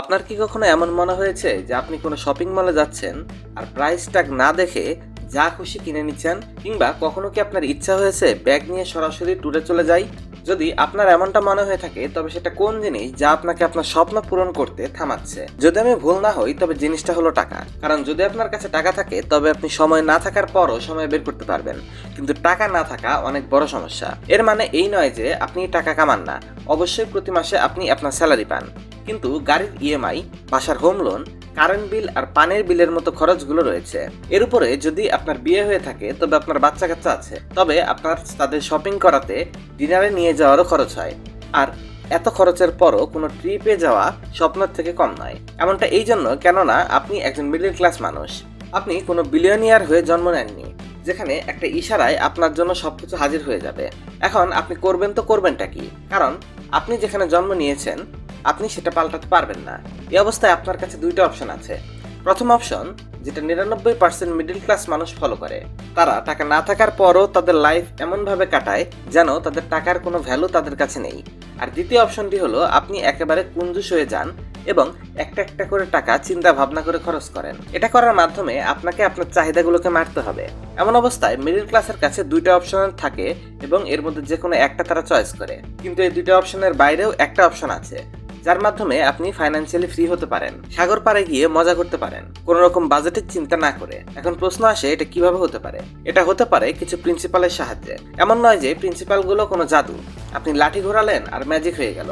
আপনার কি কখনো এমন মনে হয়েছে যে আপনি কোনো শপিং মলে যাচ্ছেন আর প্রাইস ট্যাগ না দেখে যা খুশি কিনে নিচ্ছেন? কিংবা কখনো কি আপনার ইচ্ছা হয়েছে ব্যাগ নিয়ে সরাসরি ট্যুরে চলে যাই? যদি আপনার এমনটা মনে হয়ে থাকে, তবে সেটা কোন জিনিস যা আপনাকে আপনার স্বপ্ন পূরণ করতে থামাচ্ছে? যদি আমি ভুল না হই, তবে জিনিসটা হলো টাকা। কারণ যদি আপনার কাছে টাকা থাকে, তবে আপনি সময় না থাকার পরও সময় বের করতে পারবেন। কিন্তু টাকা না থাকা অনেক বড় সমস্যা। এর মানে এই নয় যে আপনি টাকা কামান না। অবশ্যই প্রতি মাসে আপনি আপনার স্যালারি পান। কিন্তু গাড়ির ইএমআই বাসার হোম লোন কারেন্ট বিল আর পানির বিলের মতো খরচগুলো রয়েছে। এর উপরে যদি আপনার বিয়ে হয়ে থাকে, তবে আপনার বাচ্চা কাচ্চা আছে। তবে আপনার তাদের শপিং করাতে ডিনারে নিয়ে যাওয়ারও খরচ হয়। আর এত খরচের পরও কোনো ট্রিপে যাওয়া স্বপ্নের থেকে কম নয়। এমনটা এই জন্য কেননা আপনি একজন মিডল ক্লাস মানুষ। আপনি কোনো বিলিয়নিয়ার হয়ে জন্ম নেননি, যেখানে একটা ইশারায় আপনার জন্য সবকিছু হাজির হয়ে যাবে। এখন আপনি করবেন তো করবেনটা কি? কারণ আপনি যেখানে জন্ম নিয়েছেন আপনি সেটা পাল্টাতে পারবেন না। এই অবস্থায় আপনার কাছে দুইটা অপশন আছে। প্রথম অপশন, যেটা নিরানব্বই পার্সেন্ট মিডল ক্লাস মানুষ ফলো করে। তারা টাকা না থাকার পরও তাদের লাইফ এমনভাবে কাটায় যেন তাদের টাকার কোনো ভ্যালু তাদের কাছে নেই। আর দ্বিতীয় অপশনটি হলো, আপনি একেবারে কুঞ্জুস হয়ে যান এবং একটা একটা করে টাকা চিন্তা ভাবনা করে খরচ করেন। এটা করার মাধ্যমে আপনাকে আপনার চাহিদাগুলোকে মারতে হবে। এমন অবস্থায় মিডল ক্লাসের কাছে দুইটা অপশন থাকে এবং এর মধ্যে যে কোনো একটা তারা চয়েস করে। কিন্তু এই দুইটা অপশনের বাইরেও একটা অপশন আছে। যার মাধ্যমে আপনি ফাইন্যান্সিয়ালি ফ্রি হতে পারেন সাগর পাড়ে গিয়ে মজা করতে পারেন কোনো রকম বাজেটের চিন্তা না করে। এখন প্রশ্ন আসে, এটা কীভাবে হতে পারে? এটা হতে পারে কিছু প্রিন্সিপালের সাহায্যে। এমন নয় যে প্রিন্সিপালগুলো কোনো জাদু। আপনি লাঠি ঘোরালেন আর ম্যাজিক হয়ে গেল।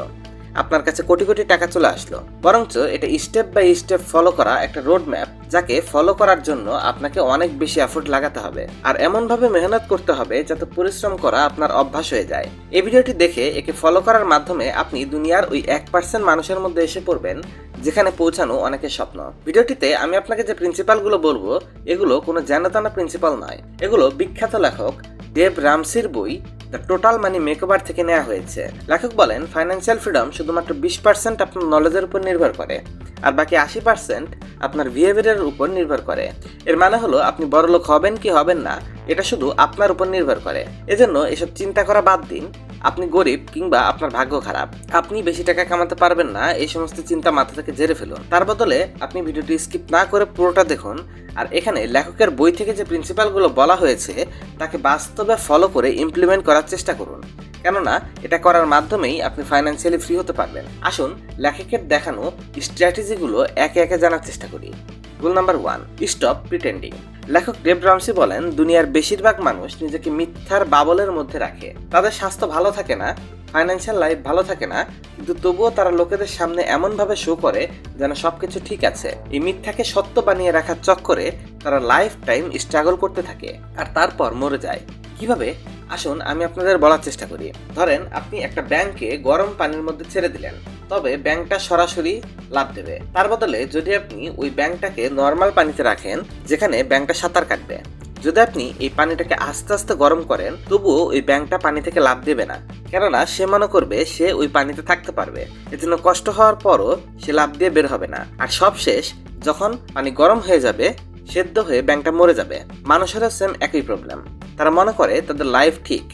আপনার কাছে কোটি কোটি টাকা চলে আসলো। বরঞ্চ এটা স্টেপ বাই স্টেপ ফলো করা একটা রোড ম্যাপ যাকে ফলো করার জন্য আপনাকে অনেক বেশি এফোর্ট লাগাতে হবে। আর এমনভাবে মেহনত করতে হবে যাতে পরিশ্রম করা আপনার অভ্যাস হয়ে যায়। এই ভিডিওটি দেখে একে ফলো করার মাধ্যমে আপনি দুনিয়ার ওই এক পার্সেন্ট মানুষের মধ্যে এসে পড়বেন, যেখানে পৌঁছানো অনেকের স্বপ্ন। ভিডিওটিতে আমি আপনাকে যে প্রিন্সিপালগুলো বলব, এগুলো কোনো জানাতানা প্রিন্সিপাল নয়। এগুলো বিখ্যাত লেখক দেব রামসির বই দ্য টোটাল মানি মেকওভার থেকে নেওয়া হয়েছে। লেখক বলেন ফাইন্যান্সিয়াল ফ্রিডম শুধুমাত্র বিশ পার্সেন্ট আপনার নলেজের উপর নির্ভর করে, আর বাকি আশি পার্সেন্ট আপনার বিহেভিয়ারের উপর নির্ভর করে। এর মানে হলো, আপনি বড়লোক হবেন কি হবেন না এটা শুধু আপনার উপর নির্ভর করে। এজন্য এসব চিন্তা করা বাদ দিন। আপনি গরিব কিংবা আপনার ভাগ্য খারাপ। আপনি বেশি টাকা কামাতে পারবেন না, এই সমস্ত চিন্তা মাথা থেকে জেরে ফেলুন। তার বদলে আপনি ভিডিওটি স্কিপ না করে পুরোটা দেখুন। আর এখানে লেখকের বই থেকে যে প্রিন্সিপালগুলো বলা হয়েছে, তাকে বাস্তবে ফলো করে ইমপ্লিমেন্ট করার চেষ্টা করুন। কেননা, এটা করার মাধ্যমেই আপনি ফাইন্যান্সিয়ালি ফ্রি হতে পারবেন। আসুন, লেখকের দেখানো স্ট্র্যাটেজিগুলো একে একে জানার চেষ্টা করি। Rule number one stop pretending লেখক ডেভ রামসি বলেন, দুনিয়ার বেশিরভাগ মানুষ নিজেকে মিথ্যার বাবলের মধ্যে রাখে। তাদের স্বাস্থ্য ভালো থাকে না ফাইন্যান্সিয়াল লাইফ ভালো থাকে না, কিন্তু তবুও তারা লোকেদের সামনে এমনভাবে শো করে যেন সবকিছু ঠিক আছে। এই মিথ্যাকে সত্য বানিয়ে রাখার চক্করে তারা লাইফ টাইম স্ট্রাগল করতে থাকে আর তারপর মরে যায়। কীভাবে? আসুন আমি আপনাদের বলার চেষ্টা করি। ধরেন, আপনি একটা ব্যাংকে গরম পানির মধ্যে ছেড়ে দিলেন। তবে ব্যাংকটা সরাসরি লাভ দেবে। তার বদলে যদি আপনি ওই ব্যাংকটাকে নর্মাল পানিতে রাখেন, যেখানে ব্যাংকটা সাঁতার কাটবে। যদি আপনি এই পানিটাকে আস্তে আস্তে গরম করেন, তবুও ওই ব্যাংকটা পানি থেকে লাভ দেবে না। কেননা সে মনে করবে সে ওই পানিতে থাকতে পারবে। এজন্য কষ্ট হওয়ার পরও সে লাভ দিয়ে বের হবে না। আর সব শেষ যখন পানি গরম হয়ে যাবে, সেদ্ধ হয়ে ব্যাংকটা মরে যাবে। মানুষেরও সেম একই প্রবলেম তারা মনে করে তাদের লাইফ ঠিক,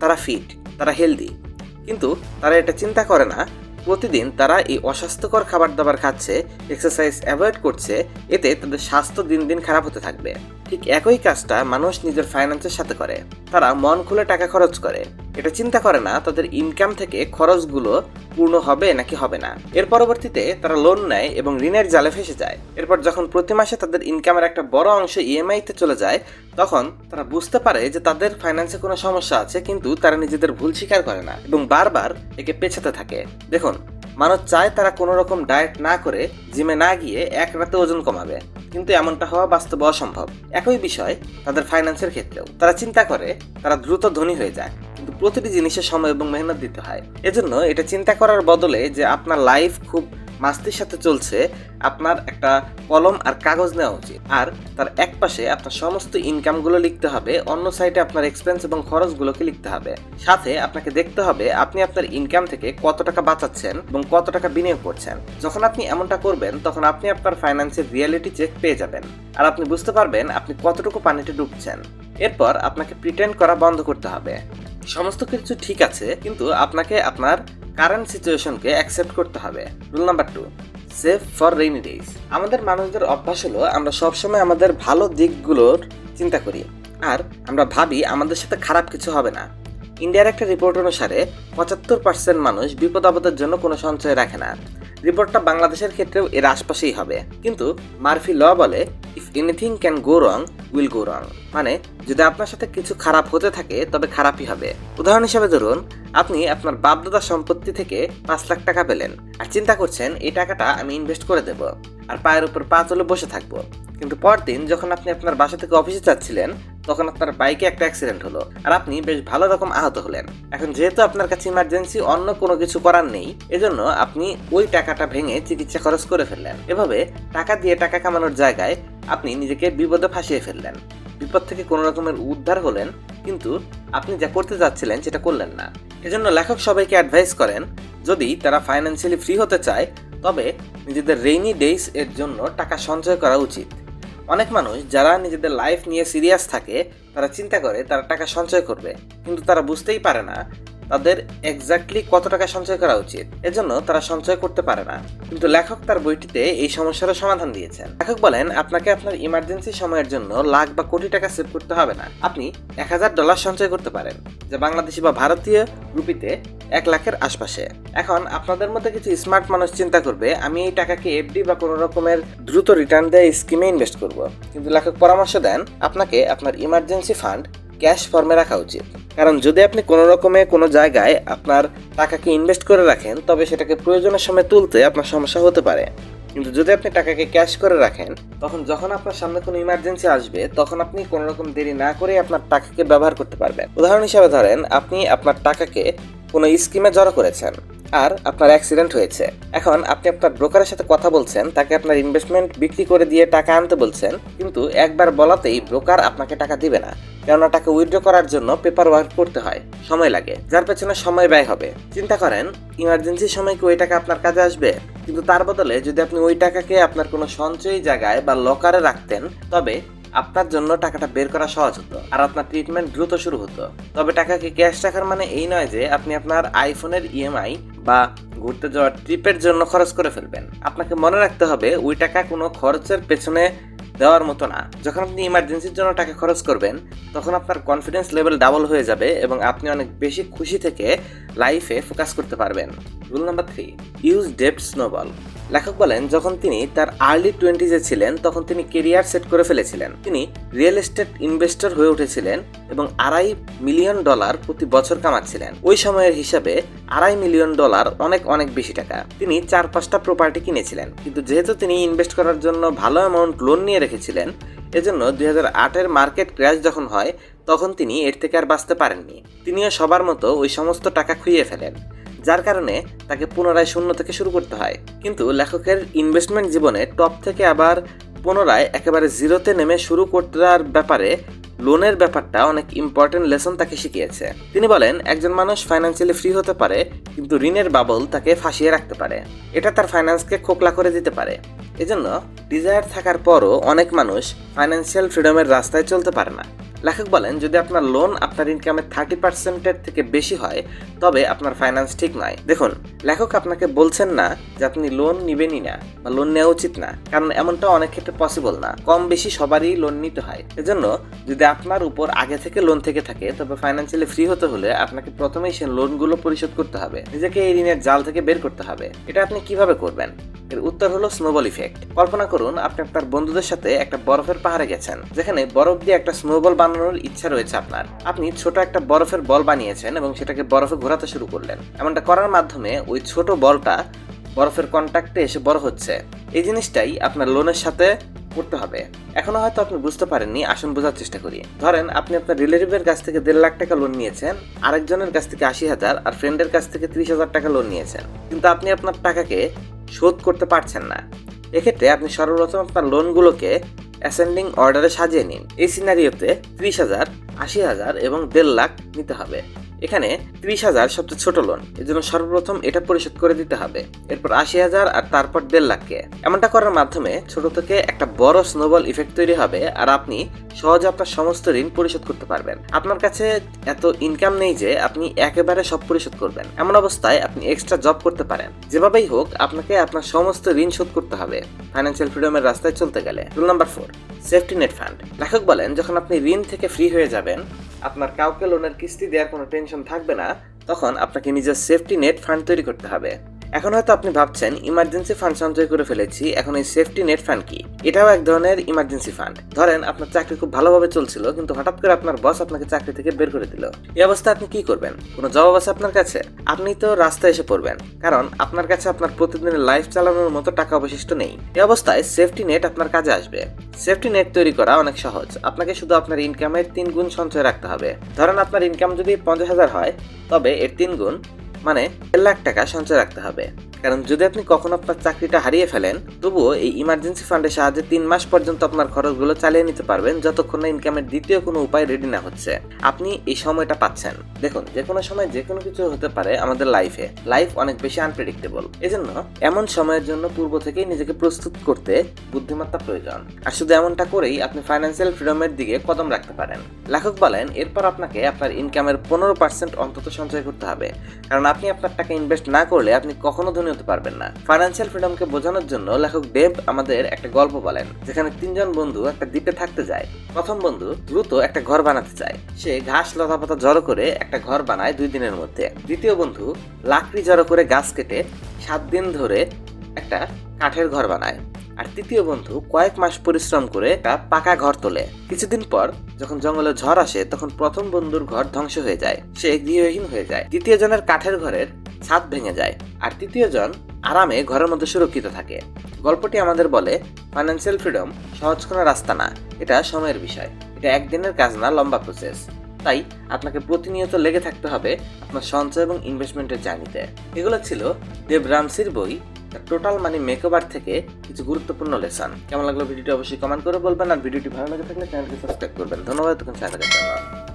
তারা ফিট তারা হেলদি কিন্তু তারা এটা চিন্তা করে না প্রতিদিন তারা এই অস্বাস্থ্যকর খাবার দাবার খাচ্ছে এক্সারসাইজ অ্যাভয়েড করছে, এতে তাদের স্বাস্থ্য দিন দিন খারাপ হতে থাকবে। ঠিক একই কাজটা মানুষ নিজের ফাইন্যান্সের সাথে করে। তারা মন খুলে টাকা খরচ করে। এটা চিন্তা করে না তাদের ইনকাম থেকে খরচগুলো পূর্ণ হবে নাকি হবে না। এর পরবর্তীতে তারা লোন নেয় এবং ঋণের জালে ফেসে যায়। এরপর যখন প্রতি মাসে তাদের ইনকামের একটা বড় অংশ ইএমআইতে চলে যায়, তখন তারা বুঝতে পারে যে তাদের ফাইন্যান্সে কোনো সমস্যা আছে, কিন্তু তারা নিজেদের ভুল স্বীকার করে না এবং বারবার একে পেছাতে থাকে। দেখুন, মানুষ চায় তারা কোনো রকম ডায়েট না করে জিমে না গিয়ে এক রাতে ওজন কমাবে। কিন্তু এমনটা হওয়া বাস্তবে অসম্ভব। একই বিষয় তাদের ফাইন্যান্সের ক্ষেত্রেও। তারা চিন্তা করে, তারা দ্রুত ধনী হয়ে যায়, কিন্তু প্রতিটি জিনিসের সময় এবং মেহনত দিতে হয়। এজন্য এটা চিন্তা করার বদলে যে আপনার লাইফ খুব মাস্তির সাথে চলছে আপনার একটা কলম আর কাগজ নেওয়া উচিত। আর তার এক পাশে আপনার সমস্ত ইনকামগুলো লিখতে হবে, অন্য সাইডে আপনার এক্সপেন্স এবং খরচগুলোকে লিখতে হবে। সাথে আপনাকে দেখতে হবে আপনি আপনার ইনকাম থেকে কত টাকা বাঁচাচ্ছেন এবং কত টাকা বিনিয়োগ করছেন। যখন আপনি এমনটা করবেন, তখন আপনি আপনার ফাইন্যান্সের রিয়েলিটি চেক পেয়ে যাবেন। আর আপনি বুঝতে পারবেন আপনি কতটুকু পানিতে ডুবছেন। এরপর আপনাকে প্রিটেন্ড করা বন্ধ করতে হবে। সমস্ত কিছু ঠিক আছে, কিন্তু আপনাকে আপনার কারেন্ট সিচুয়েশনকে অ্যাকসেপ্ট করতে হবে। Rule number two save for rainy days আমাদের মানুষদের অভ্যাস হলো আমরা সবসময় আমাদের ভালো দিকগুলোর চিন্তা করি, আর আমরা ভাবি আমাদের সাথে খারাপ কিছু হবে না। ইন্ডিয়ার একটা রিপোর্ট অনুসারে পঁচাত্তর পার্সেন্ট মানুষ বিপদ আপদের জন্য কোনো সঞ্চয় রাখে না। রিপোর্টটা বাংলাদেশের ক্ষেত্রেও এর আশপাশেই হবে। কিন্তু মার্ফি ল বলে if anything can go wrong will go wrong মানে যদি আপনার সাথে কিছু খারাপ হতে থাকে, তবে খারাপই হবে। উদাহরণ হিসাবে ধরুন, আপনি আপনার বাপদাদার সম্পত্তি থেকে পাঁচ লাখ টাকা পেলেন, আর চিন্তা করছেন, এই টাকাটা আমি ইনভেস্ট করে দেব, আর পায়ের উপর পা তুলে বসে থাকব। কিন্তু পরদিন যখন আপনি আপনার বাসা থেকে অফিসে যাচ্ছিলেন, তখন আপনার বাইকে একটা অ্যাক্সিডেন্ট হলো, আর আপনি বেশ ভালো রকম আহত হলেন। এখন যেহেতু আপনার কাছে ইমার্জেন্সি অন্য কোনো কিছু করার নেই, এজন্য আপনি ওই টাকাটা ভেঙে চিকিৎসা খরচ করে ফেললেন। এভাবে টাকা দিয়ে টাকা কামানোর জায়গায় আপনি নিজেকে বিপদে ফাঁসিয়ে ফেললেন। বিপদ থেকে কোনো রকমের উদ্ধার হলেন, কিন্তু আপনি যা করতে যাচ্ছিলেন সেটা করলেন না। এজন্য লেখক সবাইকে অ্যাডভাইস করেন, যদি তারা ফাইন্যান্সিয়ালি ফ্রি হতে চায়, তবে নিজেদের রেইনি ডেইস এর জন্য টাকা সঞ্চয় করা উচিত। অনেক মানুষ যারা নিজেদের লাইফ নিয়ে সিরিয়াস থাকে, তারা চিন্তা করে তারা টাকা সঞ্চয় করবে, কিন্তু তারা বুঝতেই পারে না তাদের এক্স্যাক্টলি কত টাকা সঞ্চয় করা উচিত? এজন্য তারা সঞ্চয় করতে পারে না। কিন্তু লেখক তার বইটিতে এই সমস্যার সমাধান দিয়েছেন। লেখক বলেন, আপনাকে আপনার ইমার্জেন্সি সময়ের জন্য লাখ বা কোটি টাকা সেভ করতে হবে না। আপনি এক হাজার ডলার সঞ্চয় করতে পারেন, যা বাংলাদেশি বা ভারতীয় রুপিতে এক লাখের আশপাশে। এখন আপনাদের মধ্যে কিছু স্মার্ট মানুষ চিন্তা করবে, আমি এই টাকাকে এফডি বা কোনো রকমের দ্রুত রিটার্ন দেয় স্কিমে ইনভেস্ট করব। কিন্তু লেখক পরামর্শ দেন, আপনাকে আপনার ইমার্জেন্সি ফান্ড ক্যাশ ফর্মে রাখা উচিত। কারণ যদি আপনি কোনো রকমে কোনো জায়গায় আপনার টাকাকে ইনভেস্ট করে রাখেন, তবে সেটাকে প্রয়োজনের সময় তুলতে আপনার সমস্যা হতে পারে। কিন্তু যদি আপনি টাকাকে ক্যাশ করে রাখেন, তখন যখন আপনার সামনে কোনো ইমার্জেন্সি আসবে, তখন আপনি কোনো রকম দেরি না করে আপনার টাকাকে ব্যবহার করতে পারবেন। উদাহরণ হিসাবে ধরেন, আপনি আপনার টাকাকে কোনো স্কিমে জড়ো করেছেন। আর আপনার অ্যাক্সিডেন্ট হয়েছে। এখন আপনি আপনার ব্রোকারের সাথে কথা বলছেন, তাকে আপনার ইনভেস্টমেন্ট বিক্রি করে দিয়ে টাকা আনতে বলছেন, কিন্তু একবার বলাতেই ব্রোকার আপনাকে টাকা দিবে না, কেননা টাকা উইথড্র করার জন্য পেপার ওয়ার্ক করতে হয়, সময় লাগে, যার পেছনে সময় ব্যয় হবে। চিন্তা করেন ইমার্জেন্সি সময় কি ওই টাকা আপনার কাজে আসবে? কিন্তু তার বদলে যদি আপনি ওই টাকাকে আপনার কোনো সঞ্চয়ী জায়গায় বা লকারে রাখতেন, তবে আপনার জন্য টাকাটা বের করা সহজ হতো আর আপনার ট্রিটমেন্ট দ্রুত শুরু হতো। তবে টাকাকে ক্যাশ রাখার মানে এই নয় যে আপনি আপনার আইফোনের ইএমআই বা ঘুরতে যাওয়ার ট্রিপের জন্য খরচ করে ফেলবেন। আপনাকে মনে রাখতে হবে ওই টাকা কোনো খরচের পেছনে দেওয়ার মতো না। যখন আপনি ইমার্জেন্সির জন্য টাকা খরচ করবেন, তখন আপনার কনফিডেন্স লেভেল ডাবল হয়ে যাবে এবং আপনি অনেক বেশি খুশি থেকে লাইফে ফোকাস করতে পারবেন। রুল নাম্বার থ্রি ইউজ ডেপ্ট স্নোবল লেখক বলেন, যখন তিনি তার আর্লি টোয়েন্টিজে ছিলেন, তখন তিনি কেরিয়ার সেট করে ফেলেছিলেন। তিনি রিয়েল এস্টেট ইনভেস্টর হয়ে উঠেছিলেন এবং আড়াই মিলিয়ন ডলার প্রতি বছর কামাচ্ছিলেন। ওই সময়ের হিসাবে আড়াই মিলিয়ন ডলার অনেক অনেক বেশি টাকা। তিনি চার পাঁচটা প্রপার্টি কিনেছিলেন। কিন্তু যেহেতু তিনি ইনভেস্ট করার জন্য ভালো অ্যামাউন্ট লোন নিয়ে রেখেছিলেন, এজন্য দুই হাজার আটের মার্কেট ক্র্যাশ যখন হয়, তখন তিনি এর থেকে আর বাঁচতে পারেননি। তিনিও সবার মতো ওই সমস্ত টাকা খুইয়ে ফেলেন। যার কারণে তাকে পুনরায় শূন্য থেকে শুরু করতে হয়। কিন্তু লেখকের ইনভেস্টমেন্ট জীবনে টপ থেকে আবার পুনরায় একেবারে জিরোতে নেমে শুরু করার ব্যাপারে লোনের ব্যাপারটা অনেক ইম্পর্টেন্ট লেসন তাকে শিখিয়েছে। তিনি বলেন, একজন মানুষ ফাইন্যান্সিয়ালি ফ্রি হতে পারে, কিন্তু ঋণের বাবল তাকে ফাঁসিয়ে রাখতে পারে। এটা তার ফাইন্যান্সকে খোকলা করে দিতে পারে। এজন্য ডিজায়ার থাকার পরও অনেক মানুষ ফাইন্যান্সিয়াল ফ্রিডমের রাস্তায় চলতে পারে না। লেখক বলেন, যদি আপনার লোন আপনার ইনকামের থার্টি পার্সেন্টের থেকে বেশি হয়, তবে আপনার ফাইন্যান্স ঠিক নয়। দেখুন, লেখক আপনাকে বলছেন না যে আপনি লোন নিবেনই না বা লোন নেওয়া উচিত না, কারণ এমনটা অনেক ক্ষেত্রে পসিবল না। কম বেশি সবারই লোন নিতে হয়। এজন্য যদি আপনার উপর আগে থেকে লোন থেকে থাকে, তবে ফাইন্যান্সিয়ালি ফ্রি হতে হলে আপনাকে প্রথমেই সে লোনগুলো পরিশোধ করতে হবে। নিজেকে এই ঋণের জাল থেকে বের করতে হবে। এটা আপনি কীভাবে করবেন? এর উত্তর হলো স্নোবল ইফেক্ট কল্পনা করুন, আপনি আপনার বন্ধুদের সাথে একটা বরফের পাহাড়ে গেছেন। যেখানে বরফ দিয়ে একটা স্নোবল বানানোর ইচ্ছা রয়েছে আপনার। আপনি ছোট একটা বরফের বল বানিয়েছেন এবং সেটাকে বরফে ঘোরাতে শুরু করলেন। এমনটা করার মাধ্যমে ওই ছোট বলটা বরফের কন্ট্যাক্টে এসে বড় হচ্ছে। এই জিনিসটাই আপনার লোনের সাথে করতে হবে। এখনও হয়তো আপনি বুঝতে পারেননি, আসুন বোঝার চেষ্টা করি। ধরেন, আপনি আপনার রিলেটিভের কাছ থেকে দেড় লাখ টাকা লোন নিয়েছেন, আরেকজনের কাছ থেকে আশি হাজার, আর ফ্রেন্ডের কাছ থেকে ত্রিশ হাজার টাকা লোন নিয়েছেন। কিন্তু আপনি আপনার টাকাকে শোধ করতে পারছেন না। এক্ষেত্রে আপনি সর্বপ্রথম আপনার লোনগুলোকে অ্যাসেন্ডিং অর্ডারে সাজিয়ে নিন। এই সিনারিওতে ত্রিশ হাজার, আশি হাজার এবং দেড় লাখ নিতে হবে। এখানে ত্রিশ হাজার সবচেয়ে ছোট লোন এজন্য সর্বপ্রথম এটা পরিশোধ করে দিতে হবে। এরপর আশি হাজার আর তারপর দেড় লাখকে। এমনটা করার মাধ্যমে ছোট থেকে একটা বড় স্নোবল ইফেক্ট তৈরি হবে আর আপনি সহজে আপনার সমস্ত ঋণ পরিশোধ করতে পারবেন। আপনার কাছে এত ইনকাম নেই যে আপনি একেবারে সব পরিশোধ করবেন। এমন অবস্থায় আপনি এক্সট্রা জব করতে পারেন। যেভাবেই হোক, আপনাকে আপনার সমস্ত ঋণ শোধ করতে হবে। ফাইন্যান্সিয়াল ফ্রিডমের রাস্তায় চলতে গেলে। Rule number four safety net fund লেখক বলেন, যখন আপনি ঋণ থেকে ফ্রি হয়ে যাবেন, আপনার কাউকে লোনের কিস্তি দেওয়ার কোনো টেনশন থাকবে না তখন আপনাকে নিজের সেফটি নেট ফান্ড তৈরি করতে হবে। এখন হয়তো আপনি ভাবছেন ইমার্জেন্সি ফান্ড সঞ্চয় করে ফেলেছি, এখন এই সেফটি নেট ফান্ড কি? এটাও এক ধরনের ইমার্জেন্সি ফান্ড ধরেন, আপনার চাকরি খুব ভালোভাবে চলছিল, কিন্তু হঠাৎ করে আপনার বস আপনাকে চাকরি থেকে বের করে দিল। এই অবস্থায় আপনি কি করবেন? কোনো জবাব আছে আপনার কাছে? আপনি তো রাস্তায় এসে পড়বেন, কারণ আপনার কাছে আপনার প্রতিদিনের লাইফ চালানোর মতো টাকা অবশিষ্ট নেই। এই অবস্থায় সেফটি নেট আপনার কাজে আসবে। সেফটি নেট তৈরি করা অনেক সহজ। আপনাকে শুধু আপনার ইনকামের তিন গুণ সঞ্চয় রাখতে হবে। ধরেন আপনার ইনকাম যদি পঞ্চাশ হাজার হয়, তবে এর তিন গুণ মানে দেড় লাখ টাকা সঞ্চয় রাখতে হবে। কারণ যদি আপনি কখনো আপনার চাকরিটা হারিয়ে ফেলেন, তবুও এই ইমার্জেন্সি ফান্ডের সাহায্যে তিন মাস পর্যন্ত আপনার খরচগুলো চালিয়ে নিতে পারবেন যতক্ষণ না ইনকামের দ্বিতীয় কোনো উপায় রেডি না হচ্ছে। আপনি এই সময়টা পাচ্ছেন। দেখুন, যে কোনো সময় যে কোনো কিছু হতে পারে আমাদের লাইফে লাইফ অনেক বেশি আনপ্রেডিক্টেবল এজন্য এমন সময়ের জন্য পূর্ব থেকেই নিজেকে প্রস্তুত করতে বুদ্ধিমত্তা প্রয়োজন। আর শুধু এমনটা করেই আপনি ফাইন্যান্সিয়াল ফ্রিডমের দিকে কদম রাখতে পারেন। লেখক বলেন, এরপর আপনাকে আপনার ইনকামের পনেরো পার্সেন্ট অন্তত সঞ্চয় করতে হবে। কারণ আপনি আপনার টাকা ইনভেস্ট না করলে আপনি কখনো ধনী হতে পারবেন না। ফাইন্যান্সিয়াল ফ্রিডমকে বোঝানোর জন্য লেখক দেব আমাদের একটা গল্প বলেন, যেখানে তিনজন বন্ধু একটা দ্বীপে থাকতে যায়। প্রথম বন্ধু দ্রুত একটা ঘর বানাতে চায়। সে ঘাস লতা পাতা জড়ো করে একটা ঘর বানায় দুই দিনের মধ্যে। দ্বিতীয় বন্ধু লাকড়ি জড়ো করে গাছ কেটে সাত দিন ধরে একটা কাঠের ঘর বানায়। আর তৃতীয় বন্ধু কয়েক মাস পরিশ্রম করে একটা পাকা ঘর তোলে। কিছুদিন পর যখন জঙ্গলে ঝড় আসে, তখন প্রথম বন্ধুর ঘর ধ্বংস হয়ে যায়। সে গৃহহীন হয়ে যায়। দ্বিতীয় জনের কাঠের ঘরের ছাদ ভেঙে যায়। আর তৃতীয় জন আরামে ঘরের মধ্যে সুরক্ষিত থাকে। গল্পটি আমাদের বলে ফাইন্যান্সিয়াল ফ্রিডম সহজ কোনো রাস্তা না। এটা সময়ের বিষয়। এটা একদিনের কাজ না, লম্বা প্রসেস তাই আপনাকে প্রতিনিয়ত লেগে থাকতে হবে আপনার সঞ্চয় এবং ইনভেস্টমেন্টের জার্নিতে এগুলো ছিল দেব রামসির বই টোটাল মানি মেকওভার থেকে কিছু গুরুত্বপূর্ণ লেসন কেমন লাগল ভিডিওটি অবশ্যই কমেন্ট করে বলবেন, আর ভিডিওটি ভালো লাগে থাকলে চ্যানেলকে সাবস্ক্রাইব করবেন। ধন্যবাদ তখন চ্যানেলের জন্য।